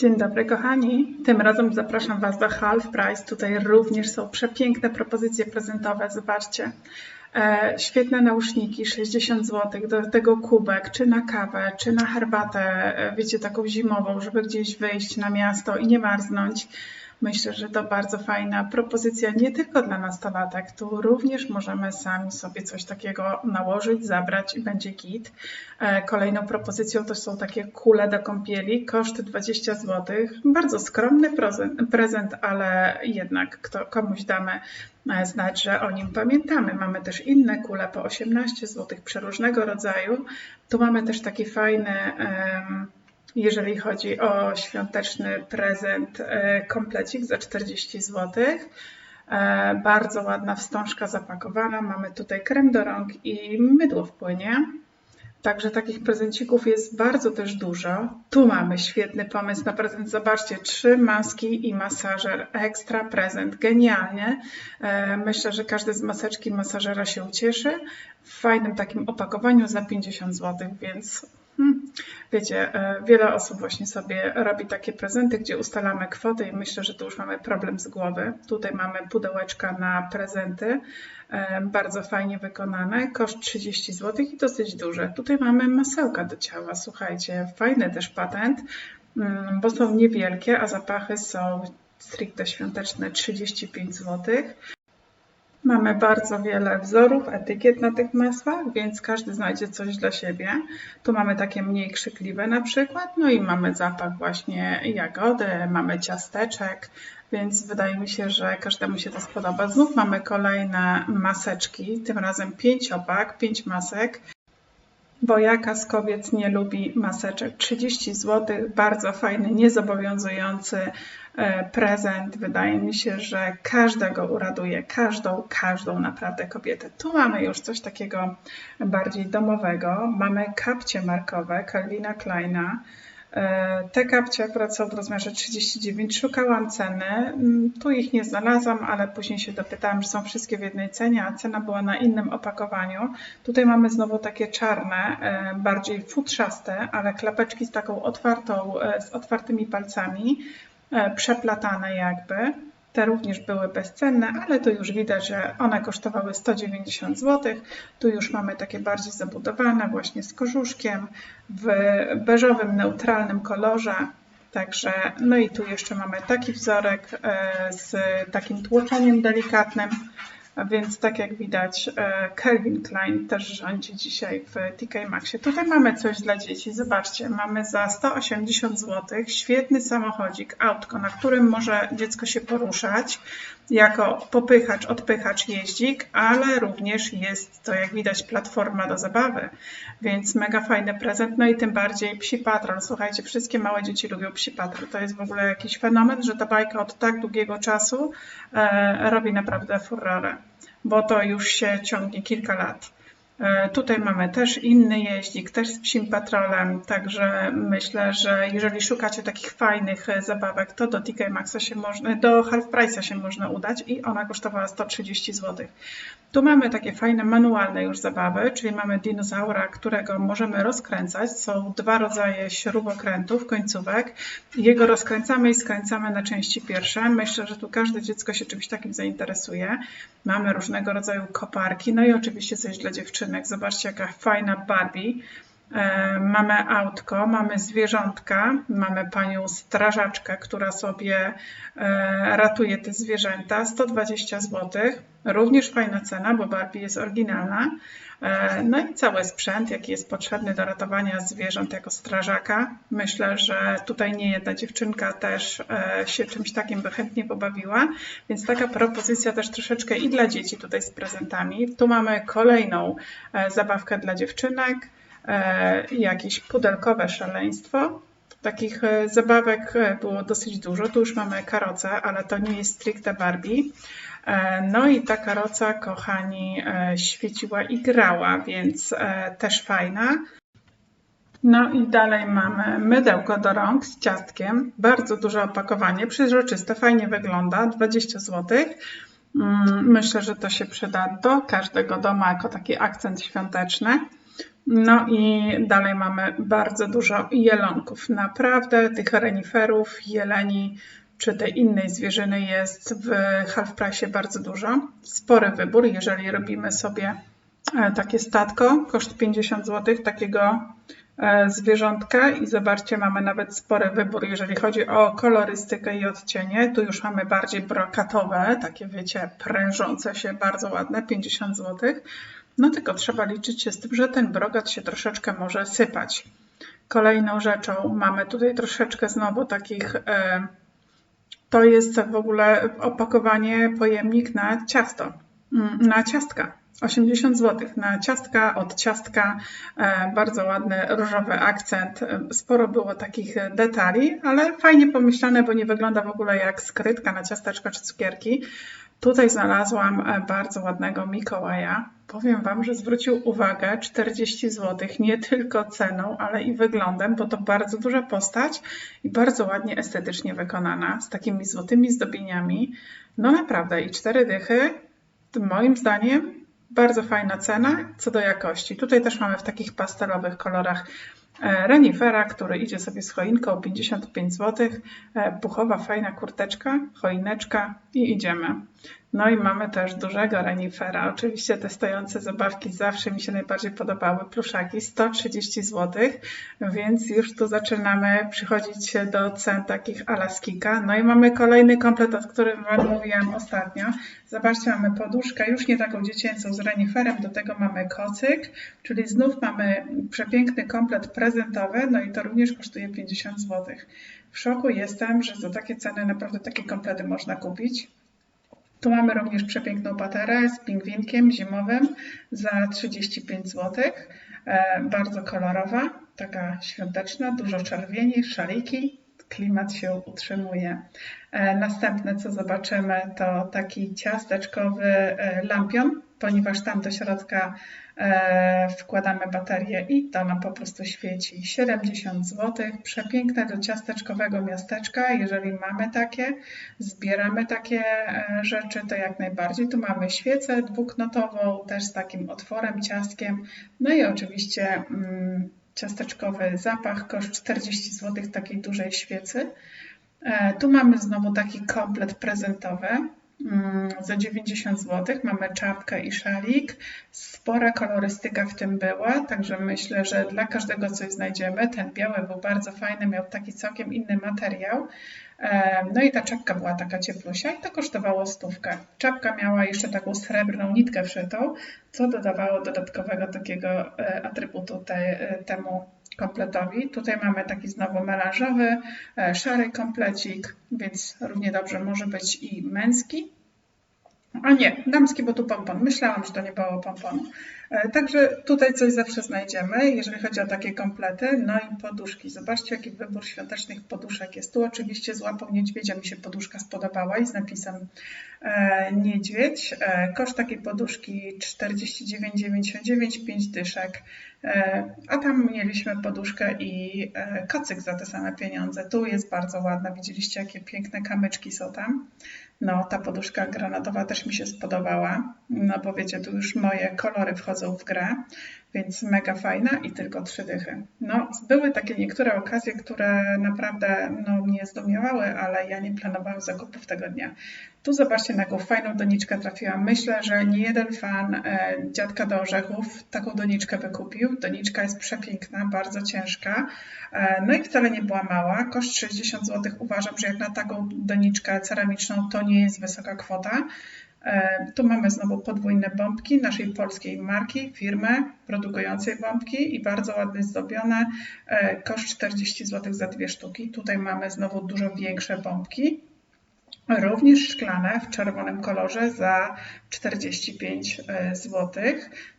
Dzień dobry kochani. Tym razem zapraszam Was do Half Price. Tutaj również są przepiękne propozycje prezentowe. Zobaczcie. E, świetne nauszniki, 60 zł, do tego kubek, czy na kawę, czy na herbatę, e, wiecie, taką zimową, żeby gdzieś wyjść na miasto i nie marznąć. Myślę, że to bardzo fajna propozycja nie tylko dla nastolatek, tu również możemy sami sobie coś takiego nałożyć, zabrać i będzie git. E, kolejną propozycją to są takie kule do kąpieli, koszt 20 zł. Bardzo skromny prezent, prezent ale jednak kto, komuś damy e, znać, że o nim pamiętamy. Mamy też inne kule po 18 zł, przeróżnego rodzaju. Tu mamy też taki fajny jeżeli chodzi o świąteczny prezent, e, komplecik za 40 zł. E, bardzo ładna wstążka zapakowana. Mamy tutaj krem do rąk i mydło w płynie. Także takich prezencików jest bardzo też dużo. Tu mamy świetny pomysł na prezent. Zobaczcie, trzy maski i masażer. Ekstra prezent. Genialnie. E, myślę, że każdy z maseczki masażera się ucieszy. W fajnym takim opakowaniu za 50 zł, więc. Wiecie, e, wiele osób właśnie sobie robi takie prezenty, gdzie ustalamy kwoty i myślę, że tu już mamy problem z głowy. Tutaj mamy pudełeczka na prezenty, e, bardzo fajnie wykonane, koszt 30 zł i dosyć duże. Tutaj mamy masełka do ciała, słuchajcie, fajny też patent, mm, bo są niewielkie, a zapachy są stricte świąteczne 35 zł. Mamy bardzo wiele wzorów, etykiet na tych masłach, więc każdy znajdzie coś dla siebie. Tu mamy takie mniej krzykliwe na przykład, no i mamy zapach właśnie jagody, mamy ciasteczek, więc wydaje mi się, że każdemu się to spodoba. Znów mamy kolejne maseczki, tym razem pięć opak, pięć masek. Bo jaka z kobiet nie lubi maseczek? 30 zł, bardzo fajny, niezobowiązujący e, prezent. Wydaje mi się, że każdego uraduje, każdą, każdą naprawdę kobietę. Tu mamy już coś takiego bardziej domowego. Mamy kapcie markowe Calvina Kleina te kapcie są w rozmiarze 39. Szukałam ceny. Mm, tu ich nie znalazłam, ale później się dopytałam, że są wszystkie w jednej cenie, a cena była na innym opakowaniu. Tutaj mamy znowu takie czarne, e, bardziej futrzaste, ale klapeczki z taką otwartą, e, z otwartymi palcami, przeplatane jakby. Te również były bezcenne, ale tu już widać, że one kosztowały 190 zł. Tu już mamy takie bardziej zabudowane, właśnie z korzuszkiem, w beżowym, neutralnym kolorze. Także, no i tu jeszcze mamy taki wzorek e, z takim tłoczeniem delikatnym. Więc tak jak widać, e, Calvin Klein też rządzi dzisiaj w TK Maxie. Tutaj mamy coś dla dzieci. Zobaczcie, mamy za 180 zł świetny samochodzik, autko, na którym może dziecko się poruszać jako popychacz, odpychacz, jeździk, ale również jest to, jak widać, platforma do zabawy, więc mega fajny prezent. No i tym bardziej Psi Patrol. Słuchajcie, wszystkie małe dzieci lubią Psi Patrol. To jest w ogóle jakiś fenomen, że ta bajka od tak długiego czasu e, robi naprawdę furorę bo to już się ciągnie kilka lat. E, tutaj mamy też inny jeździk, też z psim patrolem, także myślę, że jeżeli szukacie takich fajnych e, zabawek, to do TK Maxa się można, do Half Price'a się można udać i ona kosztowała 130 zł. Tu mamy takie fajne manualne już zabawy, czyli mamy dinozaura, którego możemy rozkręcać. Są dwa rodzaje śrubokrętów, końcówek. Jego rozkręcamy i skręcamy na części pierwsze. Myślę, że tu każde dziecko się czymś takim zainteresuje. Mamy różnego rodzaju koparki, no i oczywiście coś dla dziewczynek. Zobaczcie, jaka fajna Barbie. E, mamy autko, mamy zwierzątka, mamy panią strażaczkę, która sobie e, ratuje te zwierzęta. 120 zł. Również fajna cena, bo Barbie jest oryginalna. E, no i cały sprzęt, jaki jest potrzebny do ratowania zwierząt jako strażaka. Myślę, że tutaj nie jedna dziewczynka też się czymś takim by chętnie pobawiła, więc taka propozycja też troszeczkę i dla dzieci tutaj z prezentami. Tu mamy kolejną zabawkę dla dziewczynek. E, jakieś pudelkowe szaleństwo. Takich e, zabawek e, było dosyć dużo. Tu już mamy karocę, ale to nie jest stricte Barbie. No i ta karoca, kochani, świeciła i grała, więc też fajna. No i dalej mamy mydełko do rąk z ciastkiem. Bardzo duże opakowanie, przezroczyste, fajnie wygląda, 20 zł. Mm, myślę, że to się przyda do każdego domu jako taki akcent świąteczny. No i dalej mamy bardzo dużo jelonków. Naprawdę tych reniferów, jeleni czy tej innej zwierzyny jest w half price bardzo dużo. Spory wybór, jeżeli robimy sobie e, takie statko, koszt 50 zł takiego e, zwierzątka i zobaczcie, mamy nawet spory wybór, jeżeli chodzi o kolorystykę i odcienie. Tu już mamy bardziej brokatowe, takie wiecie, prężące się, bardzo ładne, 50 zł. No tylko trzeba liczyć się z tym, że ten brokat się troszeczkę może sypać. Kolejną rzeczą mamy tutaj troszeczkę znowu takich e, to jest w ogóle opakowanie, pojemnik na ciasto, mm, na ciastka. 80 zł na ciastka, od ciastka, e, bardzo ładny różowy akcent. E, sporo było takich detali, ale fajnie pomyślane, bo nie wygląda w ogóle jak skrytka na ciasteczka czy cukierki. Tutaj znalazłam bardzo ładnego Mikołaja. Powiem Wam, że zwrócił uwagę 40 zł, nie tylko ceną, ale i wyglądem, bo to bardzo duża postać i bardzo ładnie estetycznie wykonana, z takimi złotymi zdobieniami. No naprawdę, i cztery dychy, moim zdaniem, bardzo fajna cena co do jakości. Tutaj też mamy w takich pastelowych kolorach e, renifera, który idzie sobie z choinką 55 zł, e, puchowa fajna kurteczka, choineczka i idziemy. No i mamy też dużego renifera. Oczywiście te stojące zabawki zawsze mi się najbardziej podobały. Pluszaki 130 zł, więc już tu zaczynamy przychodzić do cen takich alaskika. No i mamy kolejny komplet, o którym Wam mówiłam ostatnio. Zobaczcie, mamy poduszkę już nie taką dziecięcą z reniferem, do tego mamy kocyk, czyli znów mamy przepiękny komplet prezentowy, no i to również kosztuje 50 zł. W szoku jestem, że za takie ceny naprawdę takie komplety można kupić. Tu mamy również przepiękną paterę z pingwinkiem zimowym za 35 zł. E, bardzo kolorowa, taka świąteczna, dużo czerwieni, szaliki, klimat się utrzymuje. E, następne, co zobaczymy, to taki ciasteczkowy e, lampion, ponieważ tam do środka E, wkładamy baterię i to nam po prostu świeci. 70 zł, przepiękne do ciasteczkowego miasteczka. Jeżeli mamy takie, zbieramy takie e, rzeczy, to jak najbardziej. Tu mamy świecę dwuknotową, też z takim otworem, ciastkiem. No i oczywiście mm, ciasteczkowy zapach, koszt 40 zł takiej dużej świecy. E, tu mamy znowu taki komplet prezentowy. Mm, za 90 zł. Mamy czapkę i szalik. Spora kolorystyka w tym była, także myślę, że dla każdego coś znajdziemy. Ten biały był bardzo fajny, miał taki całkiem inny materiał. No i ta czapka była taka cieplusia i to kosztowało stówkę. Czapka miała jeszcze taką srebrną nitkę wszytą, co dodawało dodatkowego takiego e, atrybutu te, e, temu kompletowi. Tutaj mamy taki znowu melanżowy, e, szary komplecik, więc równie dobrze może być i męski. A nie, damski, bo tu pompon. Myślałam, że to nie było pomponu. E, także tutaj coś zawsze znajdziemy, jeżeli chodzi o takie komplety. No i poduszki. Zobaczcie, jaki wybór świątecznych poduszek jest. Tu oczywiście z łapą niedźwiedzia mi się poduszka spodobała i z napisem e, niedźwiedź. E, koszt takiej poduszki 49,99, 5 dyszek. A tam mieliśmy poduszkę i kocyk za te same pieniądze. Tu jest bardzo ładna. Widzieliście, jakie piękne kamyczki są tam. No, ta poduszka granatowa też mi się spodobała, no bo wiecie, tu już moje kolory wchodzą w grę, więc mega fajna i tylko trzy dychy. No, były takie niektóre okazje, które naprawdę no, mnie zdumiewały, ale ja nie planowałam zakupów tego dnia. Tu zobaczcie, na jaką fajną doniczkę trafiłam. Myślę, że nie jeden fan e, dziadka do orzechów taką doniczkę wykupił. Doniczka jest przepiękna, bardzo ciężka, e, no i wcale nie była mała. Koszt 60 zł uważam, że jak na taką doniczkę ceramiczną to nie jest wysoka kwota. E, tu mamy znowu podwójne bombki naszej polskiej marki, firmy produkującej bombki i bardzo ładnie zdobione. E, koszt 40 zł za dwie sztuki. Tutaj mamy znowu dużo większe bombki. Również szklane w czerwonym kolorze za 45 e, zł.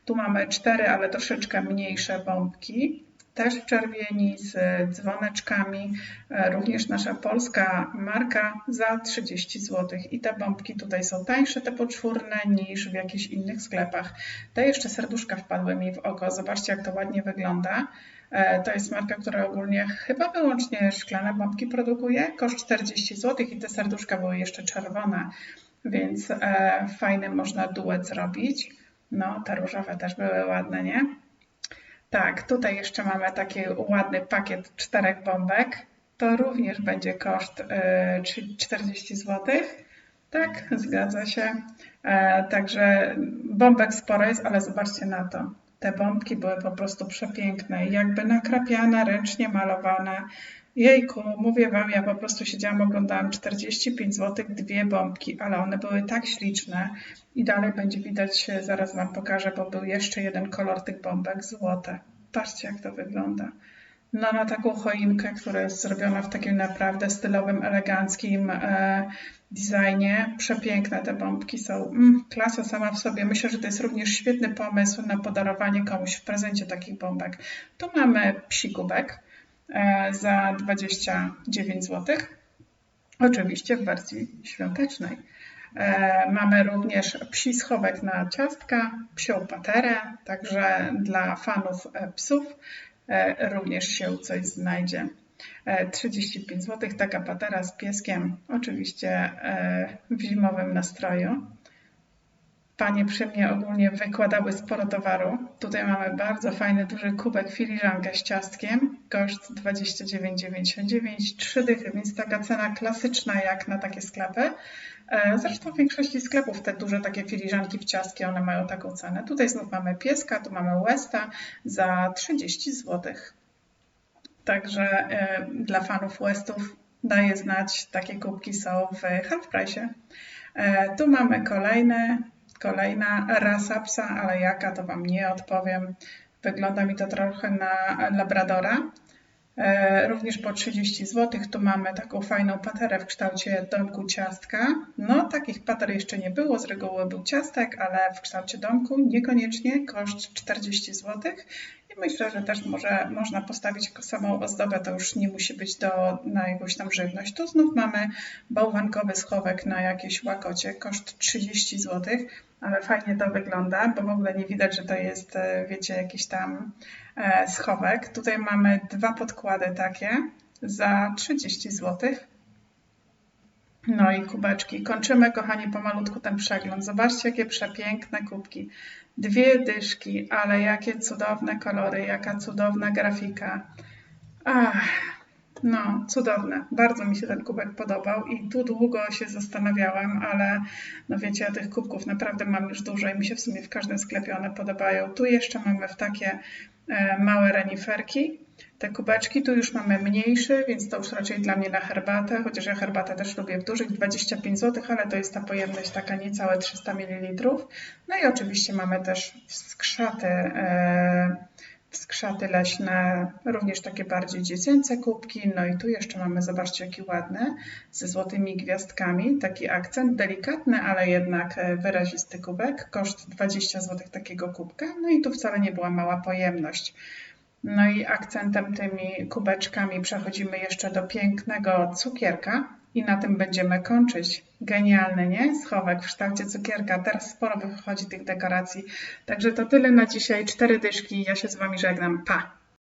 Tu mamy cztery, ale troszeczkę mniejsze bombki też w czerwieni z dzwoneczkami, e, również nasza polska marka za 30 zł. I te bombki tutaj są tańsze, te poczwórne, niż w jakichś innych sklepach. Te jeszcze serduszka wpadły mi w oko. Zobaczcie, jak to ładnie wygląda. E, to jest marka, która ogólnie chyba wyłącznie szklane bombki produkuje. Koszt 40 zł i te serduszka były jeszcze czerwone, więc e, fajny można duet zrobić. No, te różowe też były ładne, nie? Tak, tutaj jeszcze mamy taki ładny pakiet czterech bombek. To również będzie koszt y, 40 zł. Tak, zgadza się. E, także bombek sporo jest, ale zobaczcie na to. Te bombki były po prostu przepiękne, jakby nakrapiane, ręcznie malowane. Jejku, mówię Wam, ja po prostu siedziałam, oglądałam 45 zł, dwie bombki, ale one były tak śliczne i dalej będzie widać, zaraz Wam pokażę, bo był jeszcze jeden kolor tych bombek, złote. Patrzcie, jak to wygląda. No na taką choinkę, która jest zrobiona w takim naprawdę stylowym, eleganckim e, designie. Przepiękne te bombki są. Mm, klasa sama w sobie. Myślę, że to jest również świetny pomysł na podarowanie komuś w prezencie takich bombek. Tu mamy psi kubek e, za 29 zł. Oczywiście w wersji świątecznej. E, mamy również psi schowek na ciastka, psią paterę, także dla fanów e, psów e, również się coś znajdzie. 35 zł, taka patera z pieskiem, oczywiście w zimowym nastroju. Panie przy mnie ogólnie wykładały sporo towaru. Tutaj mamy bardzo fajny, duży kubek filiżankę z ciastkiem. Koszt 29,99, 3 dychy, więc taka cena klasyczna jak na takie sklepy. E, zresztą w większości sklepów te duże takie filiżanki w ciastki, one mają taką cenę. Tutaj znów mamy pieska, tu mamy Westa za 30 zł. Także e, dla fanów Westów daje znać, takie kubki są w half price. E, tu mamy kolejne, kolejna rasa psa, ale jaka to Wam nie odpowiem. Wygląda mi to trochę na Labradora. E, również po 30 zł. Tu mamy taką fajną paterę w kształcie domku ciastka. No, takich pater jeszcze nie było. Z reguły był ciastek, ale w kształcie domku niekoniecznie. Koszt 40 zł. I myślę, że też może, można postawić samą ozdobę. To już nie musi być do, na jakąś tam żywność. Tu znów mamy bałwankowy schowek na jakieś łakocie. Koszt 30 zł ale fajnie to wygląda, bo w ogóle nie widać, że to jest, e, wiecie, jakiś tam e, schowek. Tutaj mamy dwa podkłady takie za 30 zł. No i kubeczki. Kończymy, kochani, pomalutku ten przegląd. Zobaczcie, jakie przepiękne kubki. Dwie dyszki, ale jakie cudowne kolory, jaka cudowna grafika. Ach, no, cudowne. Bardzo mi się ten kubek podobał i tu długo się zastanawiałam, ale no wiecie, ja tych kubków naprawdę mam już dużo i mi się w sumie w każdym sklepie one podobają. Tu jeszcze mamy w takie małe reniferki. Te kubeczki tu już mamy mniejsze, więc to już raczej dla mnie na herbatę, chociaż ja herbatę też lubię w dużych, 25 zł, ale to jest ta pojemność taka niecałe 300 ml. No i oczywiście mamy też skrzaty e, skrzaty leśne, również takie bardziej dziecięce kubki. No i tu jeszcze mamy, zobaczcie, jaki ładny, ze złotymi gwiazdkami. Taki akcent delikatny, ale jednak e, wyrazisty kubek. Koszt 20 zł takiego kubka. No i tu wcale nie była mała pojemność. No i akcentem tymi kubeczkami przechodzimy jeszcze do pięknego cukierka. I na tym będziemy kończyć. Genialny, nie? Schowek w kształcie cukierka. Teraz sporo wychodzi tych dekoracji. Także to tyle na dzisiaj. Cztery dyszki. Ja się z Wami żegnam. Pa!